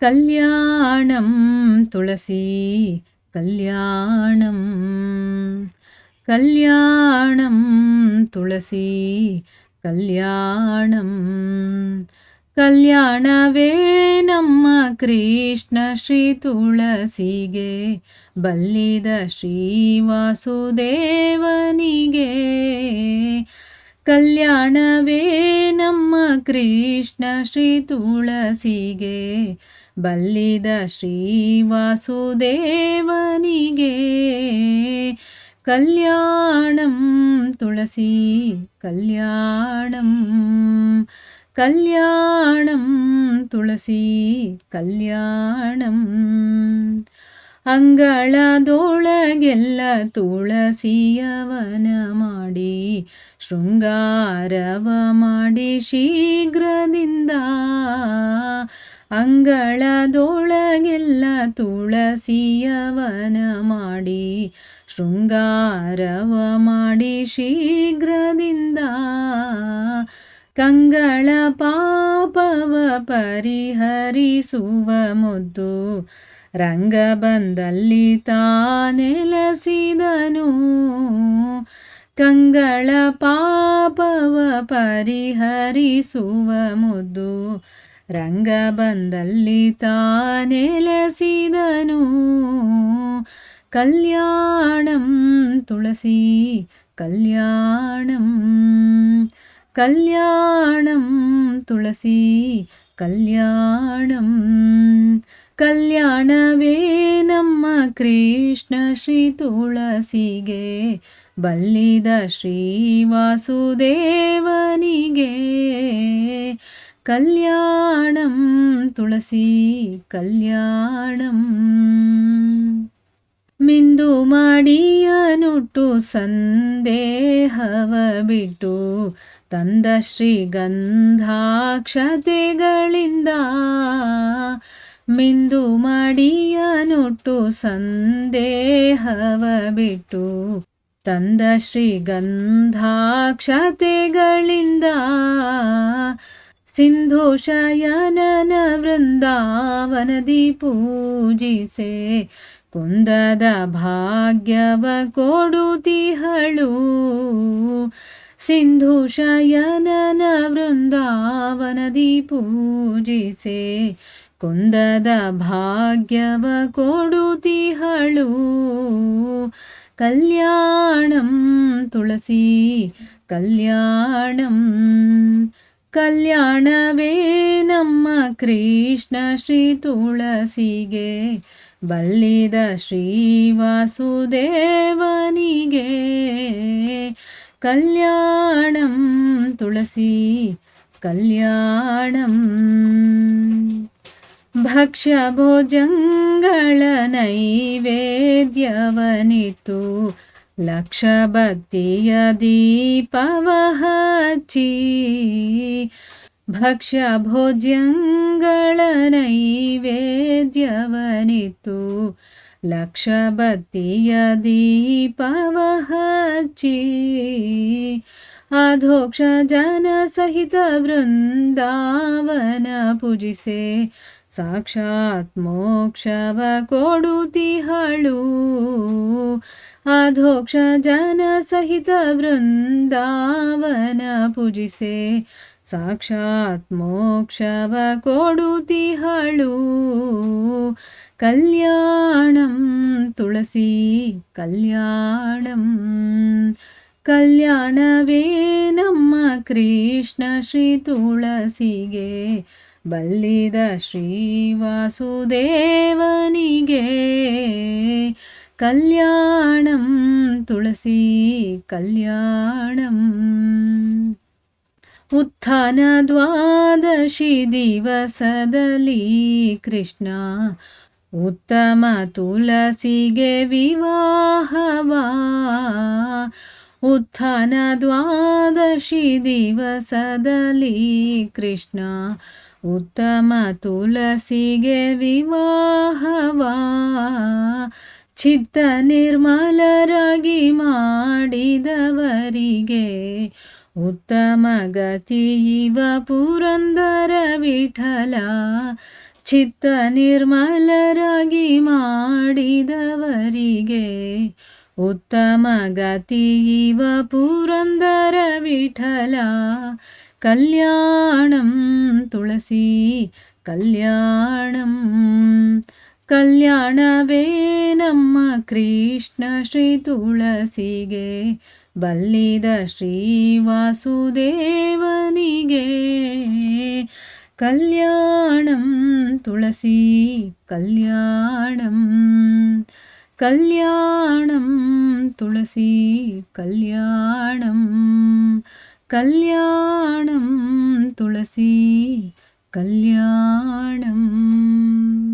ಕಲ್ಯಾಣಂ ತುಳಸಿ, ಕಲ್ಯಾಣಂ ಕಲ್ಯಾಣಂ ತುಳಸಿ, ಕಲ್ಯಾಣಂ, ಕಲ್ಯಾಣವೇ ನಮ್ಮ ಕೃಷ್ಣ ಶ್ರೀ ತುಳಸಿಗೆ, ಬಲ್ಲಿದ ಶ್ರೀ ವಾಸುದೇವನಿಗೆ. ಕಲ್ಯಾಣವೇ ನಮ್ಮ ಕೃಷ್ಣ ಶ್ರೀ ತುಳಸಿಗೆ ಬಲ್ಲಿದ ಶ್ರೀ ವಾಸುದೇವನಿಗೆ ಕಲ್ಯಾಣಂ ತುಳಸಿ, ಕಲ್ಯಾಣಂ ಕಲ್ಯಾಣಂ ತುಳಸಿ, ಕಲ್ಯಾಣಂ. ಅಂಗಳದೊಳಗೆಲ್ಲ ತುಳಸಿಯವನ ಮಾಡಿ, ಶೃಂಗಾರವ ಮಾಡಿ ಶೀಘ್ರದಿಂದ ಅಂಗಳದೊಳಗೆಲ್ಲ ತುಳಸಿಯವನ ಮಾಡಿ, ಶೃಂಗಾರವ ಮಾಡಿ ಶೀಘ್ರದಿಂದ ಕಂಗಳ ಪಾಪವ ಪರಿಹರಿಸುವ ಮುದ್ದು ರಂಗ ಬಂದಲ್ಲಿ ತಾನೆಲಸಿದನು ಕಂಗಳ ಪಾಪವ ಪರಿಹರಿಸುವ ಮುದ್ದು ರಂಗ ಬಂದಲ್ಲಿ ತಾನೆಲಸಿದನು ಕಲ್ಯಾಣಂ ತುಳಸಿ, ಕಲ್ಯಾಣಂ ಕಲ್ಯಾಣಂ ತುಳಸಿ, ಕಲ್ಯಾಣಂ. ಕಲ್ಯಾಣವೇ ನಮ್ಮ ಕೃಷ್ಣ ಶ್ರೀ ತುಳಸಿಗೆ, ಬಲ್ಲಿದ ಶ್ರೀ ವಾಸುದೇವನಿಗೆ. ಕಲ್ಯಾಣಂ ತುಳಸಿ ಕಲ್ಯಾಣಂ ಮಿಂದು ಮಾಡಿಯನುಟ್ಟು ಸಂದೇಹವ ಬಿಟ್ಟು ತಂದ ಶ್ರೀಗಂಧಾಕ್ಷತೆಗಳಿಂದ ಮಿಂದು ಮಾಡಿಯನುಟ್ಟು ಸಂದೇಹವ ಬಿಟ್ಟು ತಂದ ಶ್ರೀಗಂಧಾಕ್ಷತೆಗಳಿಂದ ಸಿಂಧು ಶಯನನ ವೃಂದಾವನದಿ ಪೂಜಿಸೆ. ಕುಂದದ ಭಾಗ್ಯವ ಕೊಡುತಿಹಳು ಸಿಂಧು ಶಯನನ ವೃಂದಾವನದಿ ಪೂಜಿಸೆ. ಕುಂದದ ಭಾಗ್ಯವ ಕೊಡುತಿಹಳು ಕಲ್ಯಾಣಂ ತುಳಸಿ, ಕಲ್ಯಾಣಂ ಕಲ್ಯಾಣವೇ ನಮ್ಮ ಕೃಷ್ಣ ಶ್ರೀ ತುಳಸಿಗೆ, ಬಲ್ಲಿದ ಶ್ರೀ ವಾಸುದೇವನಿಗೆ. ಕಲ್ಯಾಣಂ ತುಳಸಿ, ಕಲ್ಯಾಣಂ ಭಕ್ಷ್ಯ ಭೋಜಂಗಳ ನೈವೇದ್ಯವನಿತು ಲಕ್ಷ ಬತ್ತಿಯ ದೀಪವ ಭಕ್ಷ್ಯ ಭೋಜ್ಯಂಗಳ ನೈವೇದ್ಯವನಿತು ಲಕ್ಷ ಬತ್ತಿಯ ದೀಪವ ಹಚ್ಚಿ ಅಧೋಕ್ಷ ಜನ ಸಹಿತ ವೃಂದಾವನ ಪೂಜಿಸೆ ಸಾಕ್ಷಾತ್ ಮೋಕ್ಷವ ಕೊಡುತಿಹಳು ಅಧೋಕ್ಷ ಜನ ಸಹಿತ ವೃಂದಾವನ ಪೂಜಿಸೆ ಸಾಕ್ಷಾತ್ ಮೋಕ್ಷವ ಕೊಡುತಿಹಳು. ಕಲ್ಯಾಣಂ ತುಳಸಿ ಕಲ್ಯಾಣಂ. ಕಲ್ಯಾಣವೇ ನಮ್ಮ ಕೃಷ್ಣ ಶ್ರೀ ತುಳಸಿಗೆ, ಬಲ್ಲಿದ ಶ್ರೀ ವಾಸುದೇವನಿಗೆ. ಕಲ್ಯಾಣಂ ತುಳಸಿ ಕಲ್ಯಾಣಂ. ಉತ್ಥಾನ ದ್ವಾದಶಿ ದಿವಸದಲ್ಲಿ ಕೃಷ್ಣ ಉತ್ತಮ ತುಳಸಿಗೆ ವಿವಾಹವಾ. ಉತ್ಥಾನ ದ್ವಾದಶಿ ದಿವಸದಲ್ಲಿ ಕೃಷ್ಣ ಉತ್ತಮ ತುಳಸಿಗೆ ವಿವಾಹವಾ. ಚಿತ್ತ ನಿರ್ಮಲರಾಗಿ ಮಾಡಿದವರಿಗೆ ಇವ ಪುರಂದರ ವಿಠಲ, ಚಿತ್ತ ನಿರ್ಮಲರಾಗಿ ಮಾಡಿದವರಿಗೆ ಉತ್ತಮ ಗತಿ ಇವ ಪುರಂದರ ವಿಠಲ, ಕಲ್ಯಾಣಂ ತುಳಸಿ, ಕಲ್ಯಾಣಂ, ಕಲ್ಯಾಣವೇ ನಮ್ಮ ಕೃಷ್ಣ ಶ್ರೀ ತುಳಸಿಗೆ. ಬಲ್ಲಿದ ಶ್ರೀ ವಾಸುದೇವನಿಗೆ ಕಲ್ಯಾಣಂ ತುಳಸಿ ಕಲ್ಯಾಣಂ ಕಲ್ಯಾಣಂ ತುಳಸಿ ಕಲ್ಯಾಣಂ ಕಲ್ಯಾಣಂ ತುಳಸಿ ಕಲ್ಯಾಣಂ.